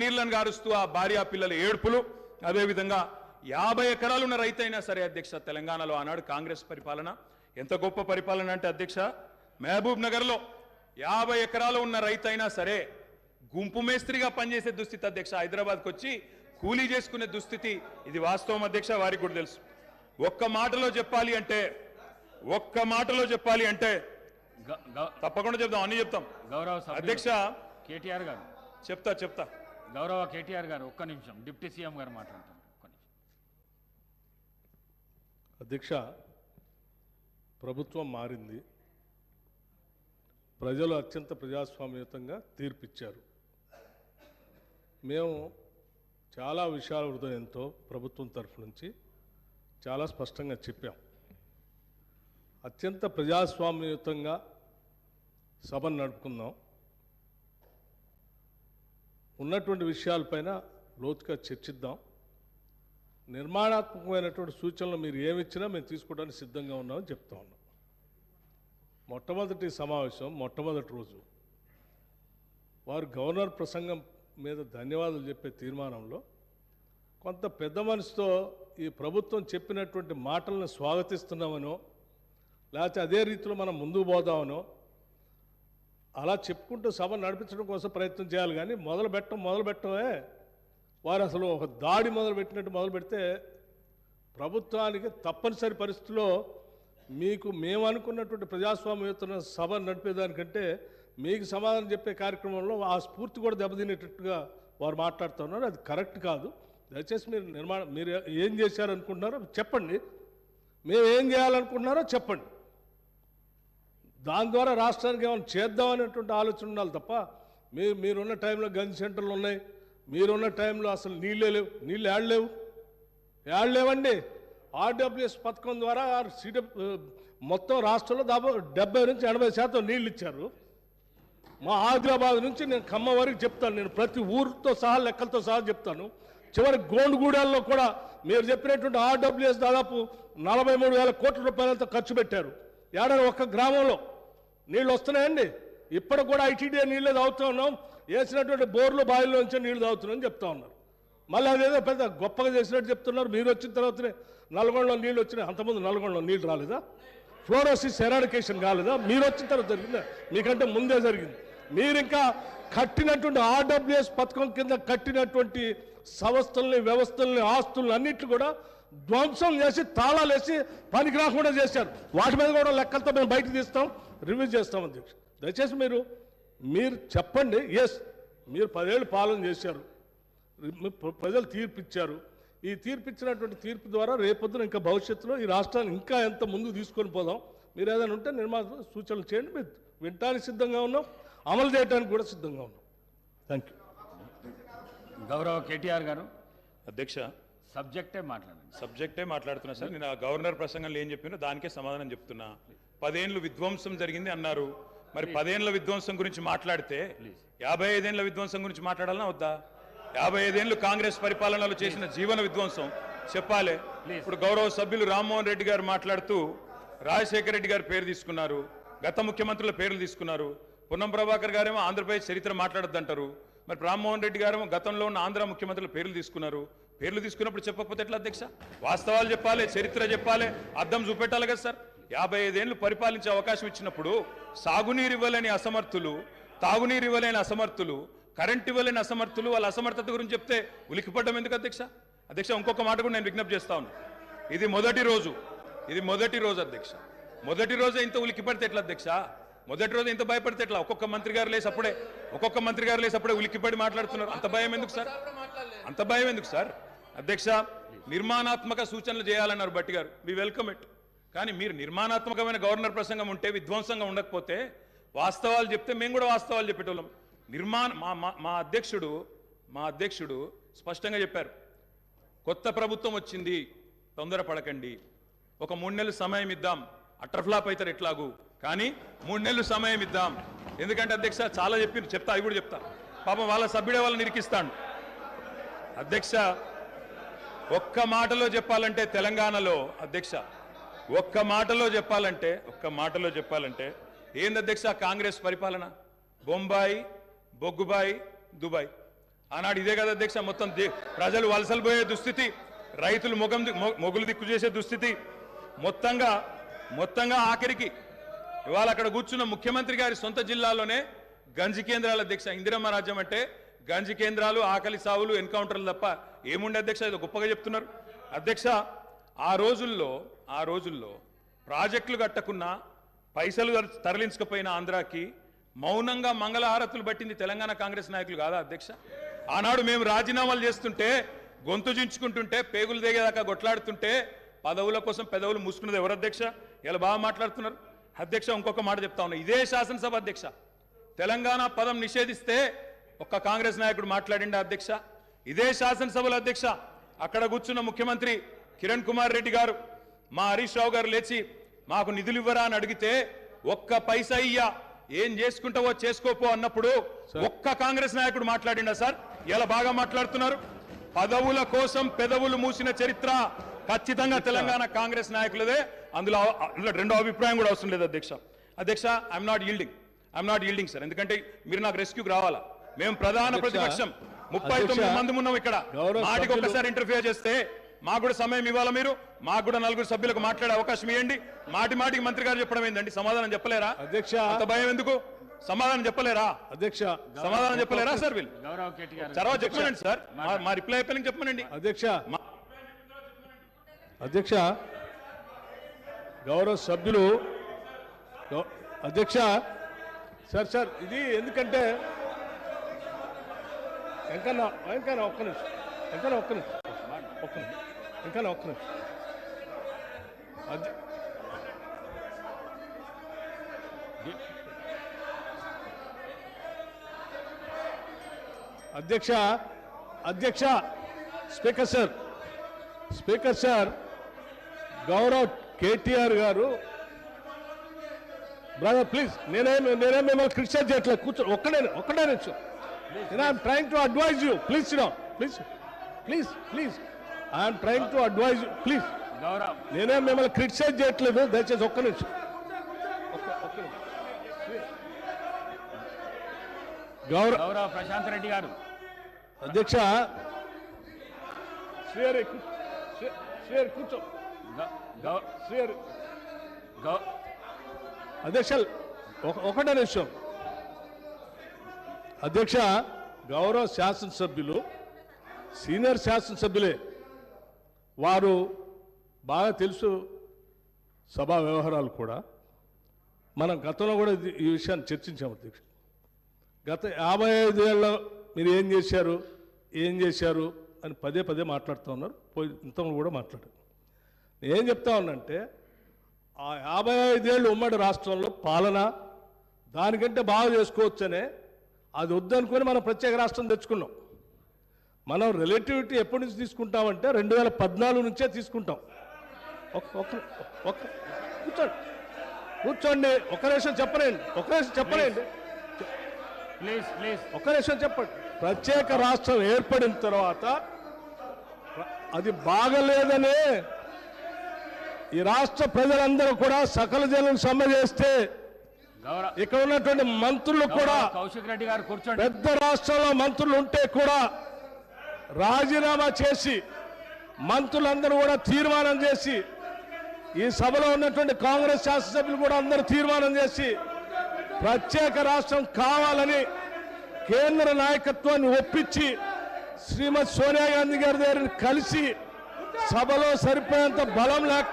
నీళ్ళను గారుస్తూ ఆ భార్య పిల్లల ఏడుపులు. అదేవిధంగా యాభై ఎకరాలు ఉన్న రైతు అయినా సరే అధ్యక్ష తెలంగాణలో ఆనాడు కాంగ్రెస్ పరిపాలన. ఎంత గొప్ప పరిపాలన అంటే అధ్యక్ష మహబూబ్ నగర్లో యాభై ఎకరాలు ఉన్న రైతు అయినా సరే గుంపు మేస్త్రిగా పనిచేసే దుస్థితి అధ్యక్ష. హైదరాబాద్కి వచ్చి కూలీ చేసుకునే దుస్థితి ఇది వాస్తవం అధ్యక్ష వారికి కూడా తెలుసు. ఒక్క మాటలో చెప్పాలి అంటే ఒక్క మాటలో చెప్పాలి అంటే తప్పకుండా చెప్తాం అన్ని చెప్తాం. గౌరవ అధ్యక్ష కేటీఆర్ గారు. చెప్తా చెప్తా. గౌరవ కేటీఆర్ గారు ఒక్క నిమిషం డిప్యూటీ సీఎం గారు మాట్లాడతారు. ఒక్క నిమిషం. అధ్యక్ష ప్రభుత్వం మారింది. ప్రజలు అత్యంత ప్రజాస్వామ్యతంగా తీర్పిచ్చారు. మేము చాలా విషయాల హృదయంతో ప్రభుత్వం తరఫు నుంచి చాలా స్పష్టంగా చెప్పాం. అత్యంత ప్రజాస్వామ్యయుతంగా సభను నడుపుకుందాం ఉన్నటువంటి విషయాలపైన లోతుగా చర్చిద్దాం. నిర్మాణాత్మకమైనటువంటి సూచనలు మీరు ఏమిచ్చినా మేము తీసుకోవడానికి సిద్ధంగా ఉన్నామని చెప్తా ఉన్నాం. మొట్టమొదటి సమావేశం మొట్టమొదటి రోజు. వారు గవర్నర్ ప్రసంగం మీద ధన్యవాదాలు చెప్పే తీర్మానంలో కొంత పెద్ద మనసుతో ఈ ప్రభుత్వం చెప్పినటువంటి మాటలను స్వాగతిస్తున్నామనో లేకపోతే అదే రీతిలో మనం ముందుకు పోదామనో అలా చెప్పుకుంటూ సభ నడిపించడం కోసం ప్రయత్నం చేయాలి కానీ మొదలు పెట్టడం మొదలు పెట్టడమే. వారు అసలు ఒక దాడి మొదలు పెట్టినట్టు మొదలు పెడితే ప్రభుత్వానికి తప్పనిసరి పరిస్థితిలో మీకు మేము అనుకున్నటువంటి ప్రజాస్వామ్యయుత సభ నడిపేదానికంటే మీకు సమాధానం చెప్పే కార్యక్రమంలో ఆ స్ఫూర్తి కూడా దెబ్బతినేటట్టుగా వారు మాట్లాడుతున్నారు అది కరెక్ట్ కాదు. దయచేసి మీరు నిర్మాణం మీరు ఏం చేశారనుకుంటున్నారో చెప్పండి. మేము ఏం చేయాలనుకుంటున్నారో చెప్పండి. దాని ద్వారా రాష్ట్రానికి ఏమైనా చేద్దామనేటువంటి ఆలోచన ఉండాలి తప్ప మీరు మీరున్న టైంలో గన్ సెంటర్లు ఉన్నాయి మీరున్న టైంలో అసలు నీళ్ళే లేవు నీళ్ళు ఏడలేవు ఏడలేవండి ఆర్డబ్ల్యూఎస్ పథకం ద్వారా సిడబ్ మొత్తం రాష్ట్రంలో దాదాపు డెబ్బై నుంచి ఎనభై శాతం నీళ్ళు ఇచ్చారు. మా ఆదిలాబాద్ నుంచి నేను ఖమ్మం వరకు చెప్తాను నేను ప్రతి ఊరితో సహా లెక్కలతో సహా చెప్తాను. చివరి గోండుగూడెల్లో కూడా మీరు చెప్పినటువంటి ఆర్డబ్ల్యూఎస్ దాదాపు నలభై మూడు వేల కోట్ల రూపాయలతో ఖర్చు పెట్టారు. ఏడాది ఒక్క గ్రామంలో నీళ్ళు వస్తున్నాయండి ఇప్పటికి కూడా ఐటీడీ నీళ్ళే తాగుతూ ఉన్నాం. వేసినటువంటి బోర్లు బావిల్లోంచి నుంచి నీళ్ళు తాగుతున్నామని చెప్తా ఉన్నారు. మళ్ళీ అదేదో పెద్ద గొప్పగా చేసినట్టు చెప్తున్నారు. మీరు వచ్చిన తర్వాతనే నల్గొండలో నీళ్ళు వచ్చినాయి. అంతకుముందు నల్గొండలో నీళ్ళు రాలేదా? ఫ్లోరోసిస్ ఎరాడికేషన్ కాలేదా? మీరు వచ్చిన తర్వాత జరిగిందా? మీకంటే ముందే జరిగింది. మీరు ఇంకా కట్టినటువంటి ఆర్డబ్ల్యూఎస్ పథకం కింద కట్టినటువంటి సంస్థల్ని వ్యవస్థల్ని ఆస్తుల్ని అన్నిట్లు కూడా ధ్వంసం చేసి తాళాలు వేసి పనికి రాకుండా చేశారు. వాటి మీద కూడా లెక్కలతో మేము బయటకు తీస్తాం రివ్యూ చేస్తాం అధ్యక్ష దయచేసి మీరు మీరు చెప్పండి ఎస్ మీరు పదేళ్ళు పాలన చేశారు. ప్ర- ప్రజలు తీర్పు ఇచ్చారు. ఈ తీర్పు ఇచ్చినటువంటి తీర్పు ద్వారా రేపొద్దున ఇంకా భవిష్యత్తులో ఈ రాష్ట్రాన్ని ఇంకా ఎంత ముందుకు తీసుకొని పోదాం. మీరు ఏదైనా ఉంటే నిర్మాణ సూచనలు చేయండి మేము వినటానికి సిద్ధంగా ఉన్నాం అమలు చేయడానికి కూడా సిద్ధంగా ఉన్నాం. థ్యాంక్ యూ గౌరవ కేటీఆర్ గారు. అధ్యక్ష సబ్జెక్టే మాట్లాడండి. సబ్జెక్టే మాట్లాడుతున్నా సార్. నేను ఆ గవర్నర్ ప్రసంగంలో ఏం చెప్పినో దానికే సమాధానం చెప్తున్నా. పదేండ్లు విధ్వంసం జరిగింది అన్నారు. మరి పదేండ్ల విధ్వంసం గురించి మాట్లాడితే యాభై ఐదేండ్ల విధ్వంసం గురించి మాట్లాడాలన్నా వద్దా? యాభై ఐదేండ్లు కాంగ్రెస్ పరిపాలనలో చేసిన జీవన విధ్వంసం. చెప్పాలి. ఇప్పుడు గౌరవ సభ్యులు రామ్మోహన్ రెడ్డి గారు మాట్లాడుతూ రాజశేఖర రెడ్డి గారి పేరు తీసుకున్నారు. గత ముఖ్యమంత్రుల పేర్లు తీసుకున్నారు. పొన్నం ప్రభాకర్ గారేమో ఆంధ్రప్రదేశ్ చరిత్ర మాట్లాడొద్దంటారు. మరి రామ్మోహన్ రెడ్డి గారేమో గతంలో ఉన్న ఆంధ్ర ముఖ్యమంత్రుల పేర్లు తీసుకున్నారు. పేర్లు తీసుకున్నప్పుడు చెప్పకపోతే ఎట్లా అధ్యక్ష? వాస్తవాలు చెప్పాలి చరిత్ర చెప్పాలి అర్థం చూపెట్టాలి కదా సార్. యాభై ఐదేళ్ళు పరిపాలించే అవకాశం ఇచ్చినప్పుడు సాగునీరు ఇవ్వలేని అసమర్థులు తాగునీరు ఇవ్వలేని అసమర్థులు కరెంట్ ఇవ్వలేని అసమర్థులు వాళ్ళ అసమర్థత గురించి చెప్తే ఉలికిపడ్డం ఎందుకు అధ్యక్ష? అధ్యక్ష ఇంకొక మాట కూడా నేను విజ్ఞప్తి చేస్తా ఉన్నా. ఇది మొదటి రోజు. ఇది మొదటి రోజు అధ్యక్ష. మొదటి రోజే ఇంత ఉలికిపడితే ఎట్లా అధ్యక్ష? మొదటి రోజు ఇంత భయపడితే ఎట్లా ఒక్కొక్క మంత్రి గారు లేసి అప్పుడే ఒక్కొక్క మంత్రి గారు లేసి అప్పుడే ఉలిక్కిపడి మాట్లాడుతున్నారు. అంత భయం ఎందుకు సార్? అంత భయం ఎందుకు సార్? అధ్యక్ష నిర్మాణాత్మక సూచనలు చేయాలన్నారు భట్టి గారు. వి వెల్కమ్ ఇట్ కానీ మీరు నిర్మాణాత్మకమైన గవర్నర్ ప్రసంగం ఉంటే విధ్వంసంగా ఉండకపోతే వాస్తవాలు చెప్తే మేము కూడా వాస్తవాలు చెప్పేటోళ్ళం. నిర్మాణ మా మా- మా అధ్యక్షుడు మా అధ్యక్షుడు స్పష్టంగా చెప్పారు. కొత్త ప్రభుత్వం వచ్చింది తొందరపడకండి. ఒక మూడు నెలలు సమయం ఇద్దాం. అట్రఫ్లాప్ అవుతారు ఎట్లాగూ. కానీ మూడు నెలలు సమయం ఇద్దాం. ఎందుకంటే అధ్యక్ష చాలా చెప్పి చెప్తా అవి కూడా చెప్తా. పాపం వాళ్ళ సభ్యుడే వాళ్ళని నిరికిస్తాడు అధ్యక్ష ఒక్క మాటలో చెప్పాలంటే తెలంగాణలో అధ్యక్ష ఒక్క మాటలో చెప్పాలంటే ఒక్క మాటలో చెప్పాలంటే ఏంది అధ్యక్ష కాంగ్రెస్ పరిపాలన? బొంబాయి బొగ్గుబాయి దుబాయ్. ఆనాడు ఇదే కదా అధ్యక్ష మొత్తం ప్రజలు వలసలు పోయే దుస్థితి రైతులు మొగం మొగులు దిక్కు చేసే దుస్థితి. మొత్తంగా మొత్తంగా ఆఖరికి ఇవాళ అక్కడ కూర్చున్న ముఖ్యమంత్రి గారి సొంత జిల్లాలోనే గంజి కేంద్రాల అధ్యక్ష ఇందిరమ్మ రాజ్యం అంటే గంజి కేంద్రాలు ఆకలి సావులు ఎన్కౌంటర్లు తప్ప ఏముండే అధ్యక్ష? ఇది గొప్పగా చెప్తున్నారు. అధ్యక్ష ఆ రోజుల్లో ఆ రోజుల్లో ప్రాజెక్టులు కట్టకున్నా పైసలు తరలించకపోయిన ఆంధ్రాకి మౌనంగా మంగళహారతులు పట్టింది తెలంగాణ కాంగ్రెస్ నాయకులు కాదా అధ్యక్ష? ఆనాడు మేము రాజీనామాలు చేస్తుంటే గొంతు చించుకుంటుంటే పేగులు దిగేదాకా కొట్లాడుతుంటే పదవుల కోసం పెదవులు మూసుకున్నది ఎవరు అధ్యక్ష? ఇలా బాగా మాట్లాడుతున్నారు. అధ్యక్ష ఇంకొక మాట చెప్తా ఉన్నా. ఇదే శాసనసభ అధ్యక్ష. తెలంగాణ పదం నిషేధిస్తే ఒక్క కాంగ్రెస్ నాయకుడు మాట్లాడిండా అధ్యక్ష? ఇదే శాసనసభలో అధ్యక్ష అక్కడ కూర్చున్న ముఖ్యమంత్రి కిరణ్ కుమార్ రెడ్డి గారు మా హరీష్ రావు గారు లేచి మాకు నిధులు ఇవ్వరా అని అడిగితే ఒక్క పైసా ఇయ్యా ఏం చేసుకుంటావో చేసుకోపో అన్నప్పుడు ఒక్క కాంగ్రెస్ నాయకుడు మాట్లాడిండా సార్? ఇలా బాగా మాట్లాడుతున్నారు. పదవుల కోసం పెదవులు మూసిన చరిత్ర ఖచ్చితంగా తెలంగాణ కాంగ్రెస్ నాయకులదే. అందులో అందులో రెండో అభిప్రాయం కూడా అవసరం లేదు అధ్యక్ష. అధ్యక్ష I'm not yielding I'm not yielding sir ఎందుకంటే మీరు నాకు రెస్క్యూకి రావాలా? మేము ప్రధాన ప్రతిపక్షం. ముప్పై తొమ్మిది మంది ఉన్నాం ఇక్కడ. మాటికి ఒక్కసారి ఇంటర్ఫియర్ చేస్తే మాకు కూడా సమయం ఇవ్వాలా మీరు? మాకు కూడా నలుగురు సభ్యులకు మాట్లాడే అవకాశం ఇవ్వండి మాటి మాటికి మంత్రి గారు చెప్పడం ఏందండి? సమాధానం చెప్పలేరా? అధ్యక్ష. అంత భయం ఎందుకు? సమాధానం చెప్పలేరా? అధ్యక్ష సమాధానం చెప్పలేరా సార్ వీళ్ళు? గౌరవ్ తర్వాత చెప్పమనండి సార్. మా- రిప్లై అయిపోయినాక చెప్పమనండి అధ్యక్ష మా- అధ్యక్ష గౌరవ సభ్యులు అధ్యక్ష సార్ సార్ ఇది ఎందుకంటే వెంకన్న వెంకన్న ఒక్క నిమిషం వెంకన్న ఒక్క నిమిషం ఒక్క నిమిషం వెంకన్న ఒక్క నిమిషం. అధ్య- అధ్యక్ష అధ్యక్ష స్పీకర్ సార్ స్పీకర్ సార్ గౌరవ్ కేటీఆర్ గారు బ్రదర్ ప్లీజ్ నేనేం నేనేం మిమ్మల్ని క్రిటిసైజ్ చేయట్లేదు కూర్చో ఒక్కడే ఒక్కడే నేను I'm trying to advise you please sit down please please please I'm trying to advise you please నేనేం మిమ్మల్ని క్రిటిసైజ్ చేయట్లేదు దయచేసి ఒక్క నిమిషం. గౌరవ్ గౌరవ్ ప్రశాంత్ రెడ్డి గారు. అధ్యక్ష. కూర్చో. గౌ- గౌ- శ్రీహరి. గౌ- అధ్యక్ష ఒక- ఒకటే నిమిషం. అధ్యక్ష గౌరవ శాసనసభ్యులు సీనియర్ శాసనసభ్యులే వారు బాగా తెలుసు సభా వ్యవహారాలు కూడా. మనం గతంలో కూడా ఈ విషయాన్ని చర్చించాము అధ్యక్ష. గత యాభై ఐదేళ్ళ మీరు ఏం చేశారు? ఏం చేశారు? అని పదే పదే మాట్లాడుతూ ఉన్నారు. పోయి ఇంతకుముందు కూడా మాట్లాడారు. నేను ఏం చెప్తా ఉన్నంటే ఆ యాభై ఐదేళ్ళు ఉమ్మడి రాష్ట్రంలో పాలన దానికంటే బాగా చేసుకోవచ్చనే అది వద్దనుకొని మనం ప్రత్యేక రాష్ట్రం తెచ్చుకున్నాం. మనం రిలేటివిటీ ఎప్పటి నుంచి తీసుకుంటామంటే రెండు వేల పద్నాలుగు నుంచే తీసుకుంటాం. కూర్చోండి. కూర్చోండి. ఒక నిమిషం చెప్పలేండి ఒక నిమిషం చెప్పలేండి ప్లీజ్ ప్లీజ్ ఒక్క నిమిషం చెప్పండి. ప్రత్యేక రాష్ట్రం ఏర్పడిన తర్వాత అది బాగలేదనే ఈ రాష్ట్ర ప్రజలందరూ కూడా సకల జనం సమ్మె చేస్తే ఇక్కడ ఉన్నటువంటి మంత్రులు కూడా కౌశిక్ రెడ్డి గారు కూర్చోండి. పెద్ద రాష్ట్రంలో మంత్రులు ఉంటే కూడా రాజీనామా చేసి మంత్రులందరూ కూడా తీర్మానం చేసి ఈ సభలో ఉన్నటువంటి కాంగ్రెస్ శాసనసభ్యులు కూడా అందరూ తీర్మానం చేసి ప్రత్యేక రాష్ట్రం కావాలని కేంద్ర నాయకత్వాన్ని ఒప్పించి శ్రీమతి సోనియా గాంధీ గారి దగ్గర కలిసి సభలో సరిపోయేంత బలం లేక